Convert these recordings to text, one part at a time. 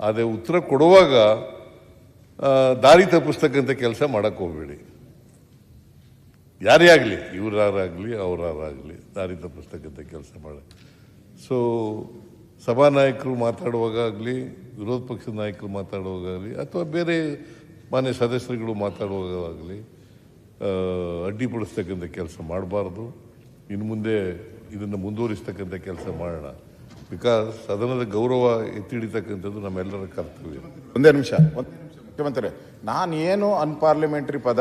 ಆದರೆ ಉತ್ತರ ಕೊಡುವಾಗ ದಾರಿ ತಪ್ಪಿಸ್ತಕ್ಕಂಥ ಕೆಲಸ ಮಾಡಕ್ಕೆ ಹೋಗಬೇಡಿ. ಯಾರೇ ಆಗಲಿ, ಇವರಾರಾಗಲಿ, ಅವರಾರಾಗಲಿ, ದಾರಿ ತಪ್ಪಿಸ್ತಕ್ಕಂಥ ಕೆಲಸ ಮಾಡ. ಸೊ ಸಭಾನಾಯಕರು ಮಾತಾಡುವಾಗ ಆಗಲಿ ವಿರೋಧ ಪಕ್ಷದ ನಾಯಕರು ಮಾತಾಡುವಾಗಲಿ ಅಥವಾ ಬೇರೆ ಮಾನ್ಯ ಸದಸ್ಯರುಗಳು ಮಾತಾಡುವಾಗಲಿ ಅಡ್ಡಿಪಡಿಸ್ತಕ್ಕಂಥ ಕೆಲಸ ಮಾಡಬಾರ್ದು. ಇನ್ನು ಮುಂದೆ ಇದನ್ನು ಮುಂದುವರಿಸ್ತಕ್ಕಂಥ ಕೆಲಸ ಮಾಡೋಣ. ಬಿಕಾಸ್ ಸದನದ ಗೌರವ ಎತ್ತಿ ಹಿಡಿತಕ್ಕಂಥದ್ದು ನಮ್ಮೆಲ್ಲರ ಕರ್ತವ್ಯ. ಒಂದೇ ನಿಮಿಷ ಮುಖ್ಯಮಂತ್ರಿ ನಾನು ಏನು ನಾನೇನು ಅನ್ಪಾರ್ಲಿಮೆಂಟರಿ ಪದ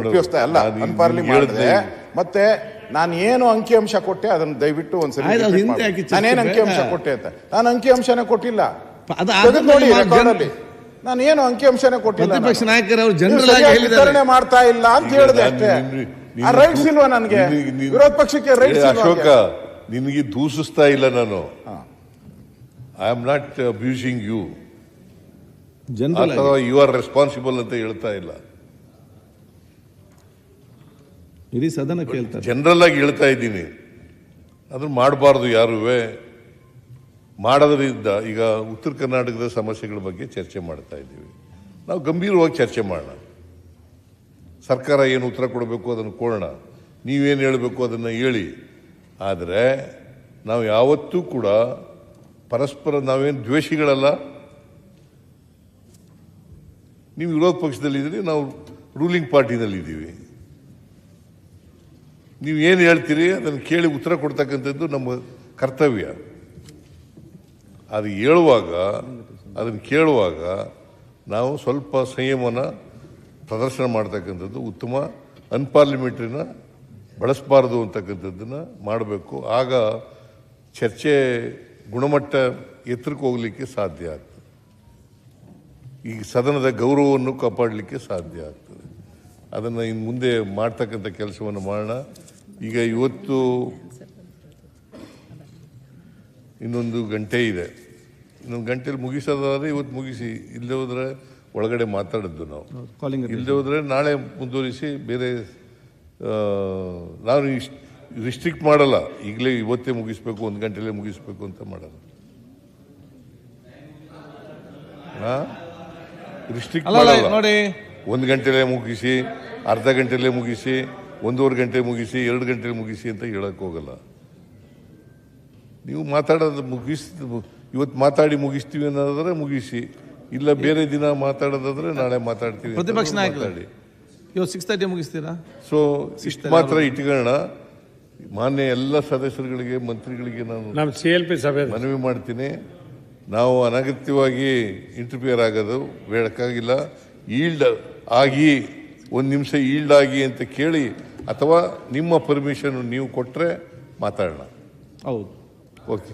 ಉಪಯೋಗಿಸ್ತಾ ಅಲ್ಲ ನಾನು ಈಗ ಅನ್ಪಾರ್ಲಿ ಹೇಳ್ದೆ. ಮತ್ತೆ ನಾನು ಏನು ಅಂಕಿಅಂಶ ಕೊಟ್ಟೆ ಅದನ್ನ ದಯವಿಟ್ಟು ಒಂದ್ಸರಿ. ನಾನೇನು ಅಂಕಿಅಂಶ ಕೊಟ್ಟೆ ಅಂತ. ನಾನು ಅಂಕಿಅಂಶನೇ ಕೊಟ್ಟಿಲ್ಲ. ನೋಡಿ ಅಲ್ಲಿ. ನಾನು ಏನು ಅಂಕಿಅಂಶನೇ ಕೊಟ್ಟಿಲ್ಲ ಪ್ರತಿಪಕ್ಷ ಜನರಲ್ ವಿತರಣೆ ಮಾಡ್ತಾ ಇಲ್ಲ ಅಂತ ಹೇಳಿದೆ ಅಷ್ಟೇ. ಆ ರೈಟ್ಸ್ ಇಲ್ವಾ ನನಗೆ. ವಿರೋಧ ಪಕ್ಷಕ್ಕೆ ರೈಟ್ಸ್ ಅಶೋಕ ನಿನಗೆ ದೂಷಿಸ್ತಾ ಇಲ್ಲ ನಾನು. I am not abusing you general ಅಥವಾ ಯು ಆರ್ ರೆಸ್ಪಾನ್ಸಿಬಲ್ ಅಂತ ಹೇಳ್ತಾ ಇಲ್ಲ. ಇಡೀ ಸದನ ಕೇಳ್ತಾರೆ. ಜನರಲ್ ಆಗಿ ಹೇಳ್ತಾ ಇದ್ದೀನಿ. ಅದನ್ನು ಮಾಡಬಾರ್ದು ಯಾರುವೆ ಮಾಡೋದ್ರಿಂದ ಈಗ ಉತ್ತರ ಕರ್ನಾಟಕದ ಸಮಸ್ಯೆಗಳ ಬಗ್ಗೆ ಚರ್ಚೆ ಮಾಡ್ತಾ ಇದ್ದೀವಿ. ನಾವು ಗಂಭೀರವಾಗಿ ಚರ್ಚೆ ಮಾಡೋಣ. ಸರ್ಕಾರ ಏನು ಉತ್ತರ ಕೊಡಬೇಕು ಅದನ್ನು ಕೊಡೋಣ ನೀವೇನು ಹೇಳಬೇಕು ಅದನ್ನು ಹೇಳಿ. ಆದರೆ ನಾವು ಯಾವತ್ತೂ ಕೂಡ ಪರಸ್ಪರ ನಾವೇನು ದ್ವೇಷಿಗಳಲ್ಲ, ನೀವು ವಿರೋಧ ಪಕ್ಷದಲ್ಲಿದ್ದೀರಿ, ನಾವು ರೂಲಿಂಗ್ ಪಾರ್ಟಿನಲ್ಲಿದ್ದೀವಿ ನೀವು ಏನು ಹೇಳ್ತೀರಿ, ಅದನ್ನು ಕೇಳಿ ಉತ್ತರ ಕೊಡ್ತಕ್ಕಂಥದ್ದು ನಮ್ಮ ಕರ್ತವ್ಯ. ಅದು ಹೇಳುವಾಗ, ಅದನ್ನು ಕೇಳುವಾಗ ನಾವು ಸ್ವಲ್ಪ ಸಂಯಮನ ಪ್ರದರ್ಶನ ಮಾಡ್ತಕ್ಕಂಥದ್ದು, ಉತ್ತಮ ಅನ್ಪಾರ್ಲಿಮೆಂಟ್ರಿನ ಬಳಸಬಾರ್ದು ಅಂತಕ್ಕಂಥದ್ದನ್ನು ಮಾಡಬೇಕು. ಆಗ ಚರ್ಚೆ ಗುಣಮಟ್ಟ ಎತ್ತರಕ್ಕೆ ಹೋಗಲಿಕ್ಕೆ ಸಾಧ್ಯ ಆಗ್ತದೆ. ಈ ಸದನದ ಗೌರವವನ್ನು ಕಾಪಾಡಲಿಕ್ಕೆ ಸಾಧ್ಯ ಆಗ್ತದೆ. ಅದನ್ನು ಇನ್ನು ಮುಂದೆ ಮಾಡ್ತಕ್ಕಂಥ ಕೆಲಸವನ್ನು ಮಾಡೋಣ. ಈಗ ಇವತ್ತು ಇನ್ನೊಂದು ಗಂಟೆ ಇದೆ. ಇನ್ನೊಂದು ಗಂಟೆಯಲ್ಲಿ ಮುಗಿಸೋದಾದ್ರೆ ಇವತ್ತು ಮುಗಿಸಿ ಇಲ್ಲದೆ ಹೋದರೆ ಒಳಗಡೆ ಮಾತಾಡಿದ್ದು ನಾವು. ಇಲ್ಲದೆ ಹೋದರೆ ನಾಳೆ ಮುಂದುವರಿಸಿ ಬೇರೆ ನಾನು ನಾನು ರಿಸ್ಟ್ರಿಕ್ಟ್ ಮಾಡಲ್ಲ. ಈಗಲೇ ಇವತ್ತೇ ಮುಗಿಸ್ಬೇಕು ಒಂದು ಗಂಟೆಲೇ ಮುಗಿಸ್ಬೇಕು ಅಂತ ಮಾಡಲ್ಲ. ರಿಸ್ಟ್ರಿಕ್ಟ್ ಮಾಡಲ್ಲ. ನೋಡಿ. ಒಂದು ಗಂಟೆಲೇ ಮುಗಿಸಿ ಅರ್ಧ ಗಂಟೆಲೇ ಮುಗಿಸಿ ಒಂದೂವರೆ ಗಂಟೆ ಮುಗಿಸಿ ಎರಡು ಗಂಟೆ ಮುಗಿಸಿ ಅಂತ ಹೇಳಕ್ ಹೋಗಲ್ಲ. ನೀವು ಮಾತಾಡೋದು ಮುಗಿಸ್ ಇವತ್ತು ಮಾತಾಡಿ ಮುಗಿಸ್ತೀವಿ ಅನ್ನೋದಾದ್ರೆ ಮುಗಿಸಿ. ಇಲ್ಲ ಬೇರೆ ದಿನ ಮಾತಾಡೋದಾದ್ರೆ ನಾಳೆ ಮಾತಾಡ್ತೀವಿ ಪ್ರತಿಪಕ್ಷ ಇವತ್ತು ಸಿಕ್ಸ್ ತರ್ಟಿ ಮುಗಿಸ್ತೀರಾ? ಸೊ ಇಷ್ಟು ಮಾತ್ರ ಇಟ್ಕೊಳ್ಳೋಣ. ಮಾನ್ಯ ಎಲ್ಲ ಸದಸ್ಯರುಗಳಿಗೆ ಮಂತ್ರಿಗಳಿಗೆ ನಾನು ನಮ್ಮ ಸಿ ಎಲ್ ಪಿ ಸಭೆ. ಮನವಿ ಮಾಡ್ತೀನಿ. ನಾವು ಅನಗತ್ಯವಾಗಿ ಇಂಟರ್ಫಿಯರ್ ಆಗೋದು ಬೇಡಕ್ಕಾಗಿಲ್ಲ. ಈಲ್ಡ್ ಆಗಿ ಒಂದು ನಿಮಿಷ ಈಲ್ಡ್ ಆಗಿ ಅಂತ ಕೇಳಿ ಅಥವಾ ನಿಮ್ಮ ಪರ್ಮಿಷನ್ ನೀವು ಕೊಟ್ಟರೆ ಮಾತಾಡೋಣ. ಹೌದು. ಓಕೆ